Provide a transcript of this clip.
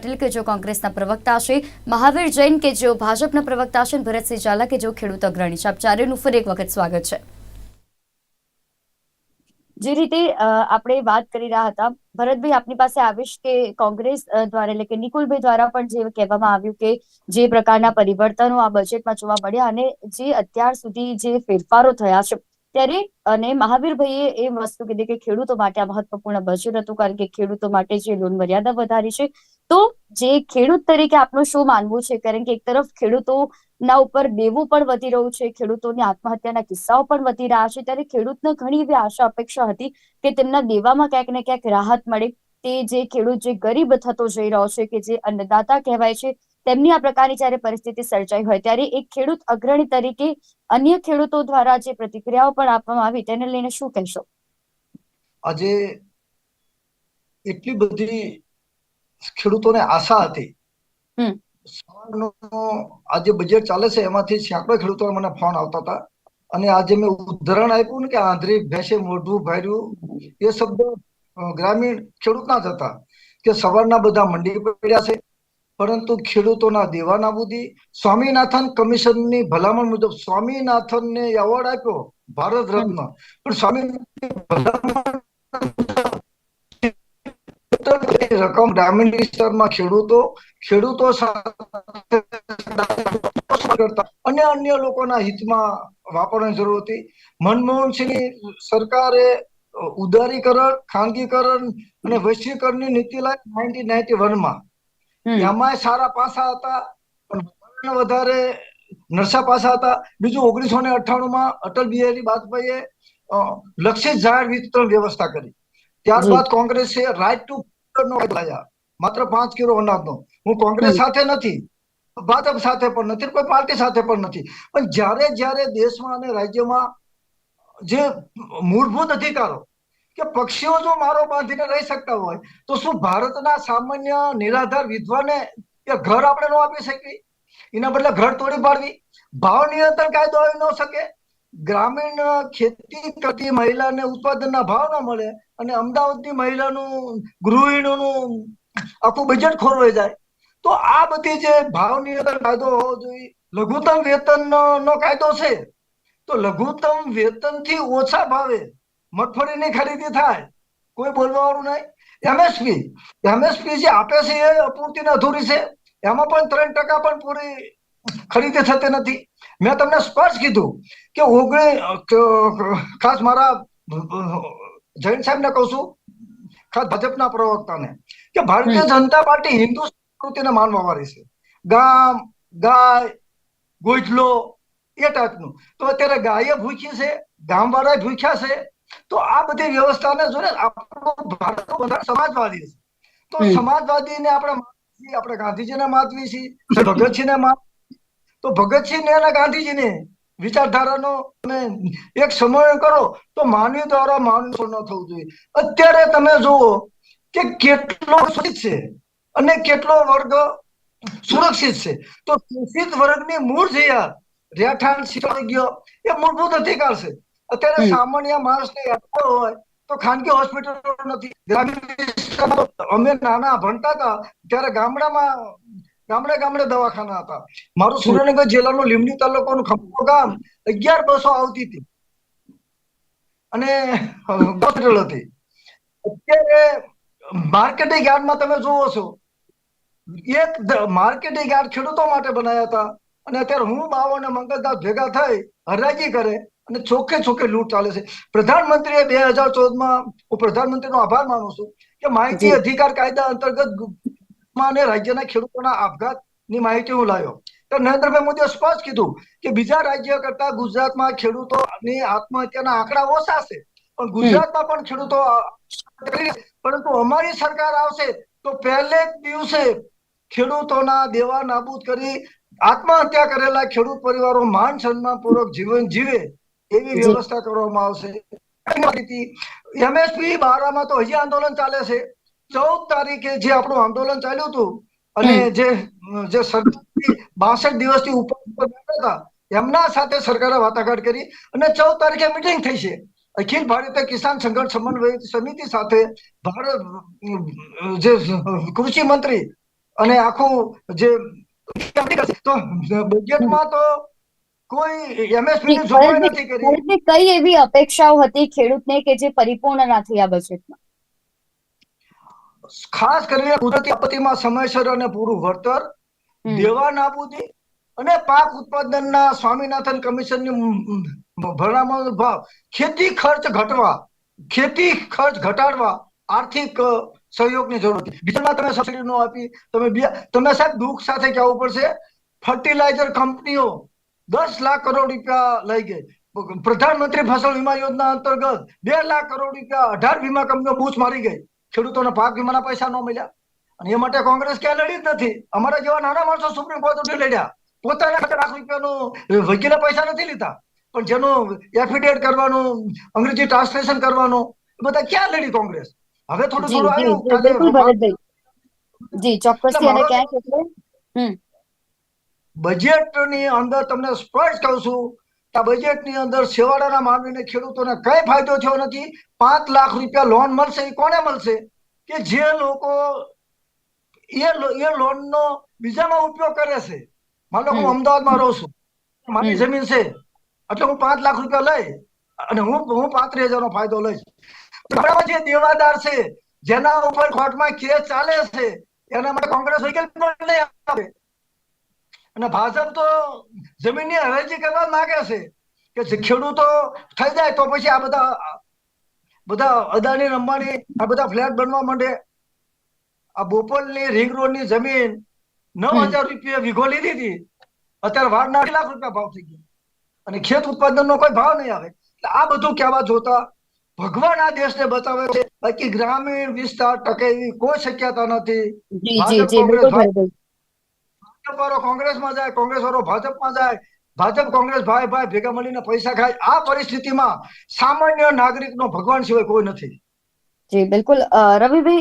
પટેલ કે જો કોંગ્રેસના પ્રવક્તા છે મહાવીર જૈન કે જેઓ ભાજપના પ્રવક્તા છે ભરતસિંહ ઝાલા કે જેઓ ખેડૂત અગ્રણી છે. આપ ચારેનું ફરી એક વખત સ્વાગત છે. જે રીતે આપણે વાત કરી રહ્યા હતા, ભરતભાઈ આપની પાસે આવીશ કે કોંગ્રેસ દ્વારા એટલે કે નિકુલભાઈ દ્વારા પણ જે કહેવામાં આવ્યું કે જે પ્રકારના પરિવર્તનો આ બજેટમાં જોવા મળ્યા અને જે અત્યાર સુધી જે ફેરફારો થયા છે, ત્યારે, અને મહાવીરભાઈએ એ વસ્તુ કીધી કે ખેડૂતો માટે આ મહત્વપૂર્ણ બજેટ હતું, કારણ કે ખેડૂતો માટે જે લોન મર્યાદા વધારી છે તો જે ખેડૂત તરીકે આપનું શું માનવું છે? કારણ કે એક તરફ ખેડૂતોના ઉપર દેવું પણ વધી રહ્યું છે, ખેડૂતોની આત્મહત્યાના કિસ્સાઓ પણ વધી રહ્યા છે, ત્યારે ખેડૂતને ઘણી એવી આશા અપેક્ષા હતી કે તેમના દેવામાં ક્યાંક ને ક્યાંક રાહત મળે. તે જે ખેડૂત જે ગરીબ થતો જઈ રહ્યો છે કે જે અન્નદાતા કહેવાય છે, તેમની આ પ્રકારની જ્યારે પરિસ્થિતિ સર્જાઈ હોય ત્યારે એક ખેડૂત અગ્રણી તરીકે અન્ય ખેડૂતો દ્વારા જે પ્રતિક્રિયાઓ પણ આપવામાં આવી તેને લઈને શું કહેશો? આજે એટલી બધી ખેડૂતોને આશા હતી. આ જે બજેટ ચાલે છે એમાંથી સેંકડો ખેડૂતો મને ફોન આવતા હતા. અને આજે મેં ઉદાહરણ આપ્યું ને કે આંધળી ભેંસે મોઢું ભર્યું એ શબ્દ ગ્રામીણ ખેડૂતના જ હતા કે સવારના બધા મંડી પડ્યા છે. પરંતુ ખેડૂતોના દેવા નાબૂદી સ્વામિનાથન કમિશનની ભલામણ મુજબ સ્વામીનાથનને એવોર્ડ આપ્યો ભારત રત્ન. પણ સ્વામી ભલામણ રકમ ગ્રામીણ વિસ્તારમાં ખેડૂતો ખેડૂતો અને અન્ય લોકોના હિતમાં વાપરવાની જરૂર હતી. મનમોહનસિંહની સરકારે ઉદારીકરણ ખાનગીકરણ અને વૈશ્વિકરણની નીતિ લાવી નાઇન્ટીન નાઇન્ટી વનમાં. એમાં સારા પાસા હતા પણ વધારે નરસા પાસા હતા. બીજું ઓગણીસો ને અઠ્ઠાણું માં અટલ બિહારી વાજપેયીએ લક્ષિત જાહેર વિતરણ વ્યવસ્થા કરી. ત્યારબાદ કોંગ્રેસે રાઇટ ટુ લાયા માત્ર પાંચ કિલો અનાજનો. હું કોંગ્રેસ સાથે નથી. ભાજપ સાથે પણ નથી કોઈ પાર્ટી સાથે પણ નથી. પણ જ્યારે જ્યારે દેશમાં અને રાજ્યમાં જે મૂળભૂત અધિકારો કે પક્ષીઓ જો મારો બાંધીને રહી શકતા હોય તો શું ભારતના સામાન્ય નિરાધાર વિધવાને એ ઘર આપણે ન આપી શકીએ? એના બદલે ઘર તોડી પાડવી? ભાવ નિયંત્રણ કાયદો આવી ન શકે? ગ્રામીણ ખેતી કરતી મહિલાને ઉત્પાદનના ભાવ ના મળે અને અમદાવાદની મહિલાનું ગૃહિણીનું આખું બજેટ ખોરવાઈ જાય. તો આ બધી જે ભાવ અંદર કાયદો હોવો જોઈએ. લઘુત્તમ વેતનનો કાયદો છે. તો લઘુત્તમ વેતનથી ઓછા ભાવે મગફળીની ખરીદી થાય. કોઈ બોલવાવાળું નહીં. એમએસપી એમએસપી જે આપે છે એ અપૂરતી અધૂરી છે. એમાં પણ ત્રણ ટકા પણ પૂરી ખરીદી થતી નથી. મેં તમને સ્પષ્ટ કીધું કે ઓગણી ખાસ મારા જૈન સાહેબ ને કહું છું ખાસ ભાજપના પ્રવક્તાને કે ભારતીય જનતા પાર્ટી હિન્દુ સંસ્કૃતિને માનવા વાળી છે. ગામ ગાય ગોજલો એ ટાઈપનું. તો અત્યારે ગાયે ભૂખી છે ગામ વાળા ભૂખ્યા છે તો આ બધી વ્યવસ્થાને જો ને આપણો ભારત બંધારણ સમાજવાદી છે. તો. સમાજવાદીને આપણે આપણે ગાંધીજીને માતવી છીએ ભગતસિંહને માન તો ભગતસિંહ અને ગાંધીજીને વિચારધારાનો તમે એક સમય કરો તો માનવી દ્વારા માણસો ન થવું જોઈએ. અત્યારે તમે જુઓ કે કેટલો સુરક્ષિત છે અને કેટલો વર્ગ સુરક્ષિત છે. તો શોષિત વર્ગની મૂળ જે યાર રહેઠાણ ગયો. એ મૂળભૂત અધિકાર છે. અત્યારે સામાન્ય માણસને યાત્રા હોય તો ખાનગી હોસ્પિટલો નથી. અમે નાના ભણતા હતા ત્યારે ગામડામાં ગામડે ગામડે દવાખાના હતા. મારું સુરેન્દ્રનગર જિલ્લાનું લીમડી તાલુકાનું ખંભો ગામ અગિયાર બસો આવતી હતી. અને હોસ્પિટલ હતી. અત્યારે માર્કેટિંગ યાર્ડમાં તમે જોવો છો. એક માર્કેટિંગ યાર્ડ ખેડૂતો માટે બનાવ્યા હતા. અને અત્યારે હું બાવો અને મંગલદાસ ભેગા થઈ હરાજી કરે અને ચોખ્ખે ચોખ્ખે લૂંટ ચાલે છે. પ્રધાનમંત્રીએ બે હજાર ચૌદમાં હું પ્રધાનમંત્રીનો આભાર માનું છું કે માહિતી અધિકાર કાયદા અંતર્ગત ગુજરાતમાં અને રાજ્યના ખેડૂતોના આપઘાતની માહિતી હું લાવ્યો. તો નરેન્દ્રભાઈ મોદીએ સ્પષ્ટ કીધું કે બીજા રાજ્ય કરતા ગુજરાતમાં ખેડૂતોની આત્મહત્યાના આંકડા ઓછા છે પણ ગુજરાતમાં પણ ખેડૂતો. પરંતુ અમારી સરકાર આવશે તો પહેલે જ દિવસે ખેડૂતોના દેવા નાબૂદ કરી આત્મહત્યા કરેલા ખેડૂત પરિવારો માન સન્માન પૂર્વક જીવન જીવે એવી વ્યવસ્થા કરવામાં આવશે. એમએસપી બારામાં તો હજી આંદોલન ચાલે છે. ચૌદ તારીખે જે આપણું આંદોલન ચાલ્યું હતું અને જે જે સરકાર બાસઠ દિવસથી ઉપર હતા એમના સાથે સરકારે વાટાઘાટ કરી અને ચૌદ તારીખે મિટિંગ થઈ છે. અખિલ ભારતીય કિસાન સંઘર્ષ સમન્વય સમિતિ સાથે ભારત જે કૃષિ મંત્રી અને આખું જે તો બજેટમાં તો કોઈ એમએસપી ની જોગવાઈ નથી કરી. કઈ એવી અપેક્ષાઓ હતી ખેડૂતને કે જે પરિપૂર્ણ નથી આ બજેટમાં? ખાસ કરીને કુદરતી આપત્તિમાં સમયસર અને પૂરું વળતર દેવા નાબૂદી અને પાક ઉત્પાદનના સ્વામિનાથન કમિશનની ભલામણ ભાવ. ખેતી ખર્ચ ઘટવા ખેતી ખર્ચ ઘટાડવા આર્થિક સહયોગની જરૂર હતી. બીજામાં તમે સબસિડી નો આપી તમે તમે સાહેબ દુઃખ સાથે કહેવું પડશે ફર્ટિલાઇઝર કંપનીઓ દસ લાખ કરોડ રૂપિયા લઈ ગઈ. પ્રધાનમંત્રી ફસલ વીમા યોજના અંતર્ગત બે લાખ કરોડ રૂપિયા અઢાર વીમા કંપનીઓ બૂચ મારી ગઈ. ખેડૂતોને પાક વીમાના પૈસા ન મળ્યા. અને એ માટે કોંગ્રેસ ક્યાં લડી જ નથી. અમારા જેવા નાના માણસો સુપ્રીમ કોર્ટ સુધી લડ્યા. પોતાના ખાતે લાખ રૂપિયાનું વકીલે પૈસા નથી લીધા. પણ જેનું એફિડેવિટ કરવાનું અંગ્રેજી ટ્રાન્સલેશન કરવાનું એ બધા ક્યાં લડી કોંગ્રેસ? હવે થોડું થોડું આવ્યું. બિલકુલ ભરતભાઈ. જી ચોક્કસથી અને ક્યાંક એટલે બજેટની અંદર તમને સ્પષ્ટ કહું છું. આ બજેટની અંદર છેવાડાના માનવીને ખેડૂતોને કઈ ફાયદો થયો નથી. પાંચ લાખ રૂપિયા લોન મળશે એ કોને મળશે? કે જે લોકો એ એ લોનનો બીજામાં ઉપયોગ કરે છે. માનો હું અમદાવાદમાં રહું છું. મારી જમીન છે. એટલે હું પાંચ લાખ રૂપિયા લઈ અને હું હું પાંત્રીસ હજારનો ફાયદો લઈશ. જે દેવાદાર છે. જેના ઉપર કોર્ટમાં કેસ ચાલે છે એના માટે કોંગ્રેસ વકીલ પણ નહીં આપે અને ભાજપ તો જમીનની હરાજી કરવા માંગે છે કે ખેડૂતો થઈ જાય તો પછી આ બધા બધા અદાણી અંબાણી આ બધા ફ્લેટ બનવા માંડે. આ બોપલની રિંગ રોડની જમીન નવ હજાર રૂપિયા વીઘો લીધી હતી. અત્યારે વારના અઢી લાખ રૂપિયા ભાવ થઈ ગયો. અને ખેત ઉત્પાદન નો કોઈ ભાવ નહીં આવે. એટલે આ બધું કહેવા જોતા ભગવાન આ દેશને બચાવે છે. બાકી ગ્રામીણ વિસ્તાર ટકે એવી કોઈ શક્યતા નથી જી જી જી ભાજપ, બિલકુલ કોંગ્રેસ, ભરતભાઈ ભાજપ વાળો કોંગ્રેસમાં જાય કોંગ્રેસ વાળો ભાજપમાં જાય, ભાજપ, કોંગ્રેસ ભાઈ ભાઈ ભેગા મળીને પૈસા ખાય, આ પરિસ્થિતિમાં સામાન્ય નાગરિકનો ભગવાન સિવાય કોઈ નથી. જી, બિલકુલ. રવિભાઈ